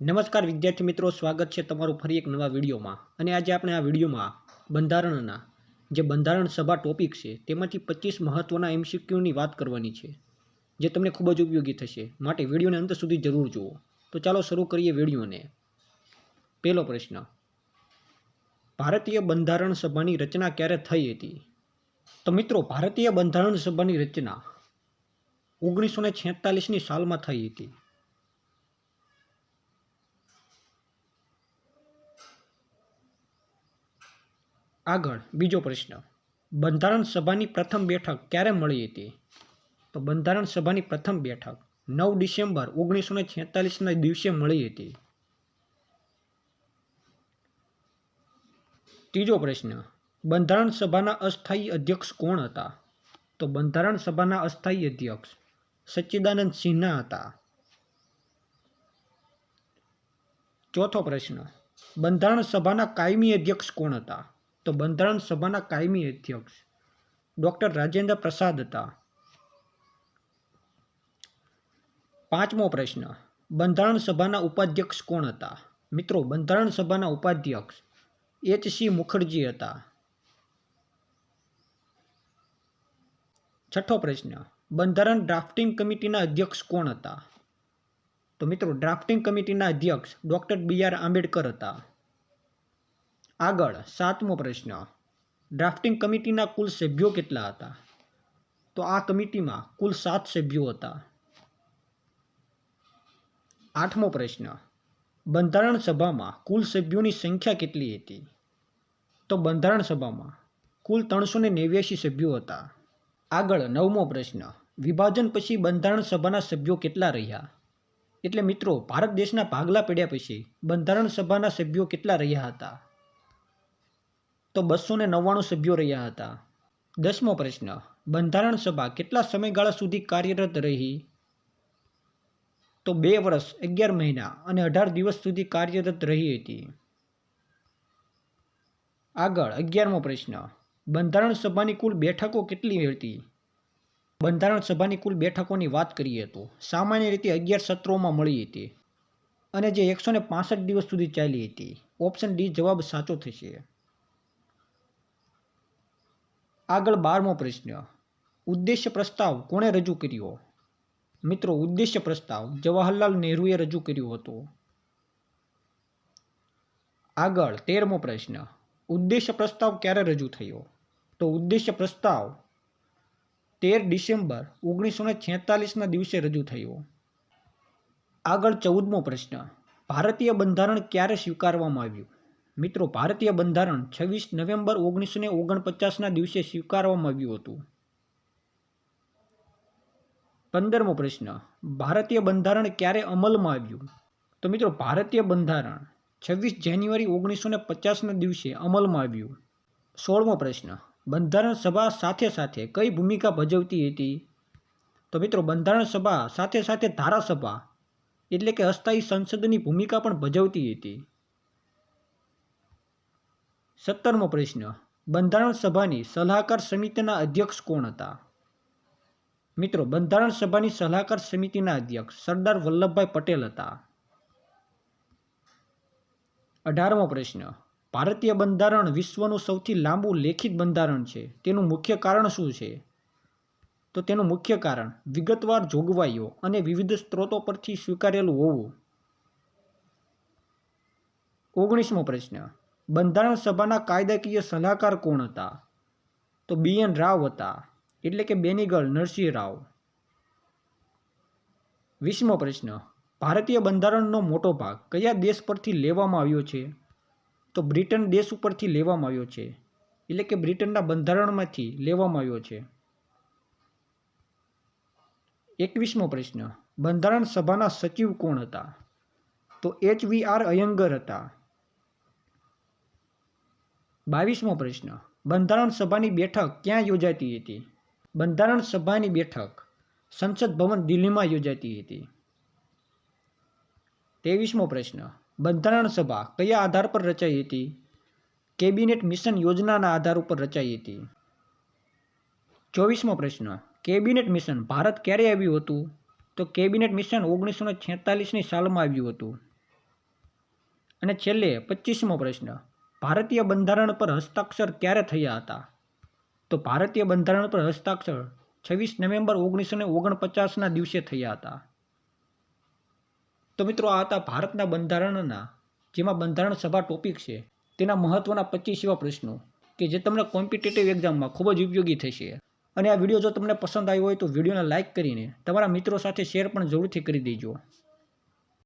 નમસ્કાર વિદ્યાર્થી મિત્રો, સ્વાગત છે તમારું ફરી એક નવા વિડીયોમાં. અને આજે આપણે આ વિડીયોમાં બંધારણના, જે બંધારણ સભા ટોપિક છે, તેમાંથી પચીસ મહત્ત્વના એમસીક્યુની વાત કરવાની છે, જે તમને ખૂબ જ ઉપયોગી થશે. માટે વિડીયોને અંત સુધી જરૂર જુઓ. તો ચાલો શરૂ કરીએ વિડીયોને. પહેલો પ્રશ્ન. ભારતીય બંધારણ સભાની રચના ક્યારે થઈ હતી? તો મિત્રો, ભારતીય બંધારણ સભાની રચના ઓગણીસો ને છેતાલીસની સાલમાં થઈ હતી. આગળ બીજો પ્રશ્ન. બંધારણ સભાની પ્રથમ બેઠક ક્યારે મળી હતી? તો બંધારણ સભાની પ્રથમ બેઠક નવ ડિસેમ્બર ઓગણીસો ને છેતાલીસના દિવસે મળી હતી. ત્રીજો પ્રશ્ન. બંધારણ સભાના અસ્થાયી અધ્યક્ષ કોણ હતા? તો બંધારણ સભાના અસ્થાયી અધ્યક્ષ સચ્ચિદાનંદ સિન્હા હતા. ચોથો પ્રશ્ન. બંધારણ સભાના કાયમી અધ્યક્ષ કોણ હતા? તો બંધારણ સભાના કાયમી અધ્યક્ષ ડૉક્ટર રાજેન્દ્ર પ્રસાદ હતા. પાંચમો પ્રશ્ન, બંધારણ સભાના ઉપાધ્યક્ષ કોણ હતા? મિત્રો, બંધારણ સભાના ઉપાધ્યક્ષ એચ સી મુખર્જી હતા. છઠ્ઠો પ્રશ્ન, બંધારણ ડ્રાફ્ટિંગ કમિટીના અધ્યક્ષ કોણ હતા? તો મિત્રો, ડ્રાફ્ટિંગ કમિટીના અધ્યક્ષ ડૉક્ટર બી આર આંબેડકર હતા. આગળ સાતમો પ્રશ્ન. ડ્રાફ્ટિંગ કમિટીના કુલ સભ્યો કેટલા હતા? તો આ કમિટીમાં કુલ સાત સભ્યો હતા. આઠમો પ્રશ્ન. બંધારણ સભામાં કુલ સભ્યોની સંખ્યા કેટલી હતી? તો બંધારણ સભામાં કુલ ત્રણસો ને નેવ્યાસી સભ્યો હતા. આગળ નવમો પ્રશ્ન. વિભાજન પછી બંધારણ સભાના સભ્યો કેટલા રહ્યા? એટલે મિત્રો, ભારત દેશના ભાગલા પડ્યા પછી બંધારણ સભાના સભ્યો કેટલા રહ્યા હતા? તો બસો ને નવ્વાણું સભ્યો રહ્યા હતા. દસમો પ્રશ્ન, બંધારણ સભા કેટલા સમયગાળા સુધી કાર્યરત રહી? તો બે વર્ષ, અગિયાર મહિના અને અઢાર દિવસ સુધી કાર્યરત રહી હતી. આગળ, અગિયારમો પ્રશ્ન, બંધારણ સભાની કુલ બેઠકો કેટલી હતી? બંધારણ સભાની કુલ બેઠકોની વાત કરીએ તો, સામાન્ય રીતે અગિયાર સત્રોમાં મળી હતી અને જે એકસો ને દિવસ સુધી ચાલી હતી. ઓપ્શન ડી જવાબ સાચો થશે. આગળ બારમો પ્રશ્ન. ઉદ્દેશ્ય પ્રસ્તાવ કોણે રજૂ કર્યો? મિત્રો, ઉદ્દેશ્ય પ્રસ્તાવ જવાહરલાલ નહેરુએ રજૂ કર્યો હતો. આગળ તેરમો પ્રશ્ન. ઉદ્દેશ્ય પ્રસ્તાવ ક્યારે રજૂ થયો? તો ઉદ્દેશ્ય પ્રસ્તાવ તેર ડિસેમ્બર ઓગણીસો ને છેતાલીસના દિવસે રજૂ થયો. આગળ ચૌદમો પ્રશ્ન. ભારતીય બંધારણ ક્યારે સ્વીકારવામાં આવ્યું? મિત્રો, ભારતીય બંધારણ છવ્વીસ નવેમ્બર ઓગણીસો ને ઓગણપચાસના દિવસે સ્વીકારવામાં આવ્યું હતું. પંદરમો પ્રશ્ન, ભારતીય બંધારણ ક્યારે અમલમાં આવ્યું? તો મિત્રો, ભારતીય બંધારણ છવ્વીસ જાન્યુઆરી ઓગણીસો ને પચાસના દિવસે અમલમાં આવ્યું. સોળમો પ્રશ્ન, બંધારણ સભા સાથે સાથે કઈ ભૂમિકા ભજવતી હતી? તો મિત્રો, બંધારણ સભા સાથે સાથે ધારાસભા એટલે કે અસ્થાયી સંસદની ભૂમિકા પણ ભજવતી હતી. સત્તરમો પ્રશ્ન. બંધારણ સભાની સલાહકાર સમિતિના અધ્યક્ષ કોણ હતા? મિત્રો, બંધારણ સભાની સલાહકાર સમિતિના અધ્યક્ષ સરદાર વલ્લભભાઈ પટેલ હતા. અઢારમો પ્રશ્ન. ભારતીય બંધારણ વિશ્વનું સૌથી લાંબુ લેખિત બંધારણ છે. તેનું મુખ્ય કારણ શું છે? તો તેનું મુખ્ય કારણ વિગતવાર જોગવાઈઓ અને વિવિધ સ્ત્રોતો પરથી સ્વીકારેલું હોવું. ઓગણીસમો પ્રશ્ન. બંધારણ સભાના કાયદાકીય સલાહકાર કોણ હતા? તો બી એન રાવ હતા. એટલે કે બેનીગલ નરસિંહ રાવ. વીસમો પ્રશ્ન. ભારતીય બંધારણનો મોટો ભાગ કયા દેશ પરથી લેવામાં આવ્યો છે? તો બ્રિટન દેશ ઉપરથી લેવામાં આવ્યો છે. એટલે કે બ્રિટનના બંધારણમાંથી લેવામાં આવ્યો છે. એકવીસમો પ્રશ્ન. બંધારણ સભાના સચિવ કોણ હતા? તો એચ વી આર અયંગર હતા. બાવીસમો પ્રશ્ન. બંધારણ સભાની બેઠક ક્યાં યોજાતી હતી? બંધારણ સભાની બેઠક સંસદ ભવન દિલ્હીમાં યોજાતી હતી. ત્રેવીસમો પ્રશ્ન. બંધારણ સભા કયા આધાર પર રચાઈ હતી? કેબિનેટ મિશન યોજનાના આધાર ઉપર રચાઈ હતી. ચોવીસમો પ્રશ્ન. કેબિનેટ મિશન ભારત ક્યારે આવ્યું હતું? તો કેબિનેટ મિશન ઓગણીસો ને છેતાલીસની સાલમાં આવ્યું હતું. અને છેલ્લે પચીસમો પ્રશ્ન. ભારતીય બંધારણ પર હસ્તાક્ષર ક્યારે થયા હતા? તો ભારતીય બંધારણ પર હસ્તાક્ષર છવ્વીસ નવેમ્બર ઓગણીસો ને ઓગણપચાસના દિવસે થયા હતા. તો મિત્રો, આ હતા ભારતના બંધારણના, જેમાં બંધારણ સભા ટોપિક છે. તેના મહત્વના પચીસ એવા પ્રશ્નો, કે જે તમને કોમ્પિટેટિવ એક્ઝામમાં ખૂબ જ ઉપયોગી થશે. અને આ વીડિયો જો તમને પસંદ આવ્યો હોય તો વિડીયોને લાઇક કરીને તમારા મિત્રો સાથે શેર પણ જરૂરથી કરી દેજો.